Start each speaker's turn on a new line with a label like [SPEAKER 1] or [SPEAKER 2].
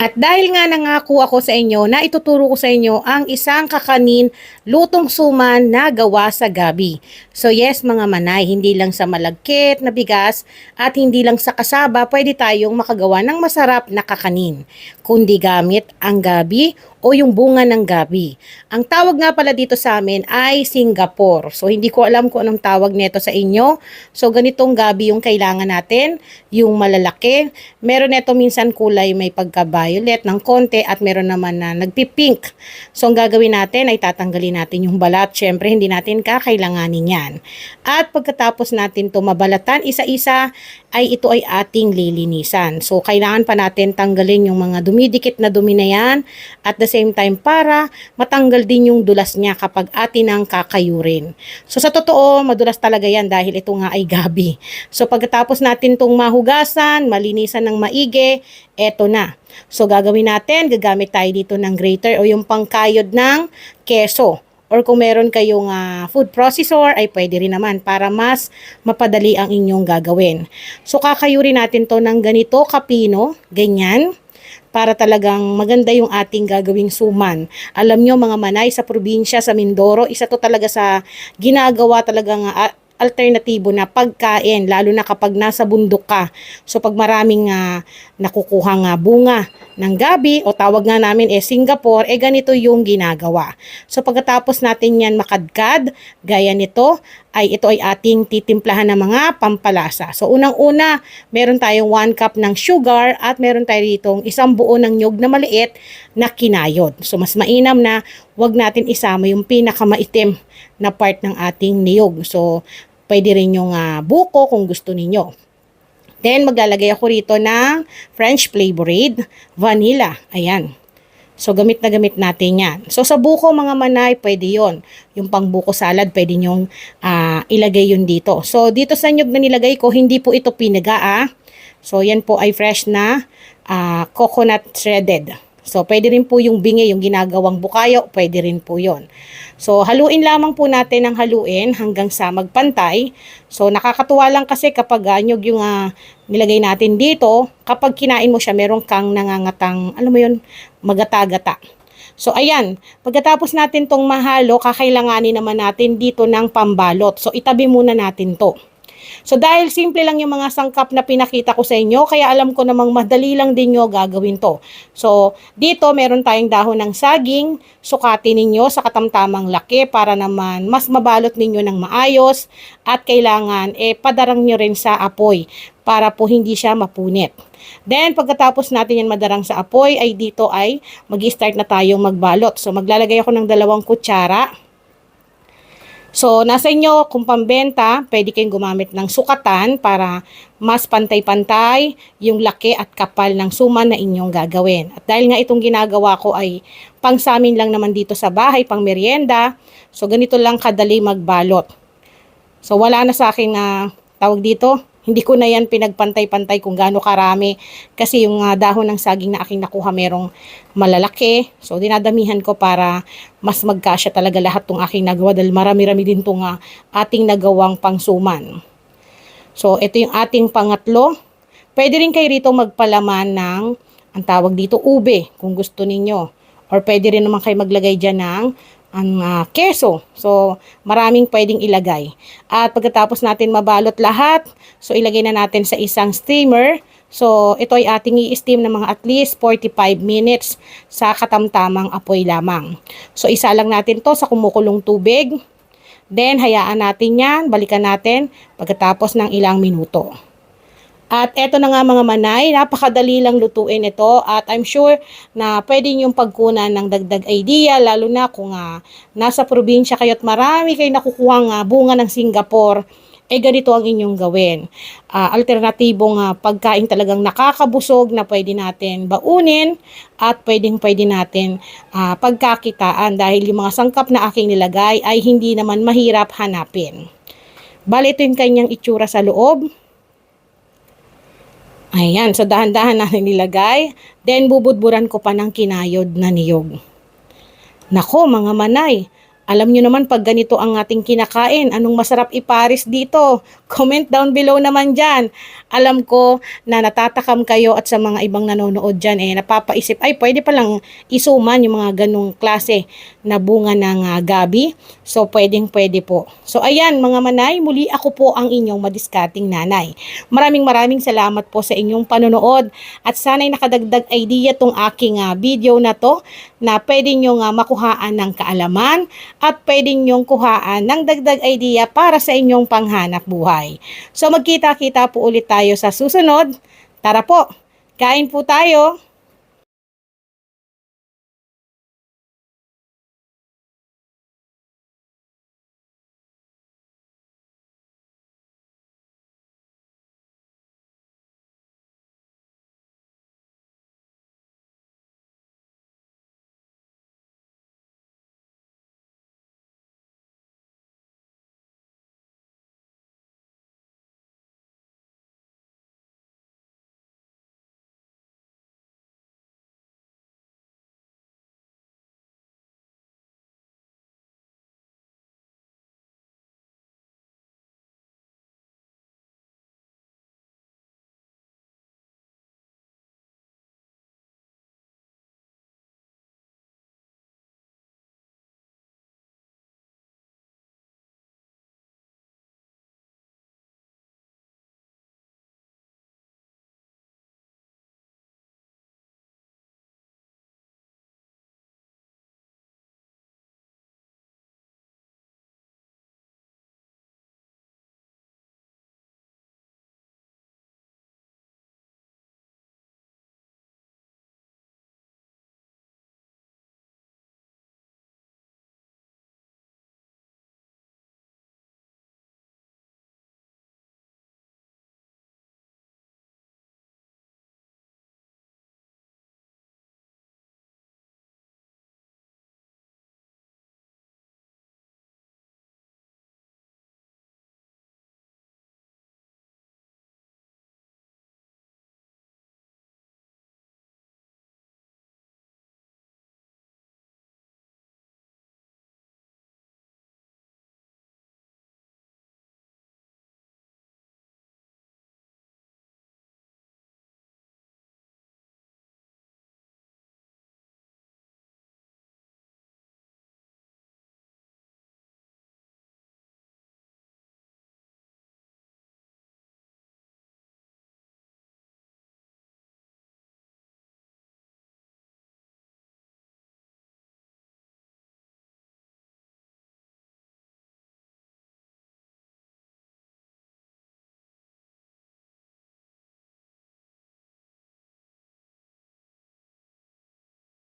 [SPEAKER 1] At dahil nga nangako ako sa inyo na ituturo ko sa inyo ang isang kakanin lutong suman na gawa sa gabi. So yes mga manay, hindi lang sa malagkit na bigas at hindi lang sa kasaba pwede tayong makagawa ng masarap na kakanin. Kundi gamit ang gabi o yung bunga ng gabi. Ang tawag nga pala dito sa amin ay Singapore. So hindi ko alam kung anong tawag nito sa inyo. So ganitong gabi yung kailangan natin, yung malalaki. Meron nito minsan kulay may pagka-violet ng konti at meron naman na nagpi-pink. So ang gagawin natin ay tatanggalin natin yung balat. Syempre hindi natin kakailanganin yan. At pagkatapos natin to mabalatan isa-isa ay ito ay ating lilinisan. So kailangan pa natin tanggalin yung mga dumidikit na dumi na yan at the same time para matanggal din yung dulas niya kapag atin ang kakayurin. So sa totoo, madulas talaga yan dahil ito nga ay gabi. So pagkatapos natin tong mahugasan, malinisan ng maigi, eto na. So gagawin natin, gagamit tayo dito ng grater o yung pangkayod ng keso. Or kung meron kayong ah, food processor, ay pwede rin naman para mas mapadali ang inyong gagawin. So kakayurin natin to ng ganito kapino, ganyan para talagang maganda yung ating gagawing suman. Alam nyo mga manay sa probinsya, sa Mindoro, isa to talaga sa ginagawa talagang ah, alternatibo na pagkain, lalo na kapag nasa bundok ka. So pag maraming uh, nakukuha nga bunga ng gabi o tawag nga namin eh Singapore, eh ganito yung ginagawa. So pagkatapos natin yan makadkad, gaya nito, ay ito ay ating titimplahan ng mga pampalasa. So unang-una, meron tayong 1 cup ng sugar at meron tayo ditong isang buo ng nyog na maliit na kinayod. So mas mainam na wag natin isama yung pinakamaitim na part ng ating niyog. So pwede rin yung uh, buko kung gusto ninyo. Then maglalagay ako rito ng French flavored vanilla. Ayan. So, gamit na gamit natin yan. So, sa buko mga manay, pwede yon Yung pang buko salad, pwede nyong uh, ilagay yun dito. So, dito sa nyug na nilagay ko, hindi po ito pinaga ah. So, yan po ay fresh na uh, coconut shredded. So, pwede rin po yung bingi, yung ginagawang bukayo, pwede rin po yon So, haluin lamang po natin ang haluin hanggang sa magpantay. So, nakakatuwa lang kasi kapag anyog yung uh, nilagay natin dito, kapag kinain mo siya, meron kang nangangatang, alam mo yun, magata-gata. So, ayan, pagkatapos natin tong mahalo, kakailanganin naman natin dito ng pambalot. So, itabi muna natin to. So dahil simple lang yung mga sangkap na pinakita ko sa inyo, kaya alam ko namang madali lang din nyo gagawin to. So dito meron tayong dahon ng saging, sukatin ninyo sa katamtamang laki para naman mas mabalot ninyo ng maayos at kailangan eh padarang nyo rin sa apoy para po hindi siya mapunit. Then, pagkatapos natin yan madarang sa apoy, ay dito ay mag-start na tayong magbalot. So, maglalagay ako ng dalawang kutsara So, nasa inyo kung pambenta, pwede kayong gumamit ng sukatan para mas pantay-pantay yung laki at kapal ng suman na inyong gagawin. At dahil nga itong ginagawa ko ay pang samin lang naman dito sa bahay, pang merienda, so ganito lang kadali magbalot. So, wala na sa akin na uh, tawag dito, hindi ko na yan pinagpantay-pantay kung gaano karami kasi yung uh, dahon ng saging na aking nakuha merong malalaki. So dinadamihan ko para mas magkasya talaga lahat tong aking nagawa dahil marami-rami din tong uh, ating nagawang pangsuman. So ito yung ating pangatlo. Pwede rin kayo rito magpalaman ng ang tawag dito ube kung gusto ninyo. Or pwede rin naman kayo maglagay dyan ng ang uh, keso. So, maraming pwedeng ilagay. At pagkatapos natin mabalot lahat, so ilagay na natin sa isang steamer. So, ito ay ating i-steam ng mga at least 45 minutes sa katamtamang apoy lamang. So, isa lang natin to sa kumukulong tubig. Then, hayaan natin yan, balikan natin pagkatapos ng ilang minuto. At eto na nga mga manay, napakadali lang lutuin ito at I'm sure na pwede yung pagkunan ng dagdag idea lalo na kung uh, nasa probinsya kayo at marami kayo nakukuha uh, bunga ng Singapore eh ganito ang inyong gawin. Uh, alternatibong uh, pagkain talagang nakakabusog na pwede natin baunin at pwedeng pwede natin uh, pagkakitaan dahil yung mga sangkap na aking nilagay ay hindi naman mahirap hanapin. Bali ito yung kanyang itsura sa loob. Ayan, so dahan-dahan natin nilagay. Then, bubudburan ko pa ng kinayod na niyog. Nako, mga manay, Alam nyo naman pag ganito ang ating kinakain, anong masarap iparis dito? Comment down below naman dyan. Alam ko na natatakam kayo at sa mga ibang nanonood dyan, eh, napapaisip, ay pwede palang isuman yung mga ganong klase na bunga ng ah, gabi. So, pwedeng pwede po. So, ayan mga manay, muli ako po ang inyong madiskating nanay. Maraming maraming salamat po sa inyong panonood at sana'y nakadagdag idea tong aking ah, video na to na pwede nyo nga makuhaan ng kaalaman at pwede nyong kuhaan ng dagdag idea para sa inyong panghanap buhay. So magkita-kita po ulit tayo sa susunod. Tara po, kain po tayo.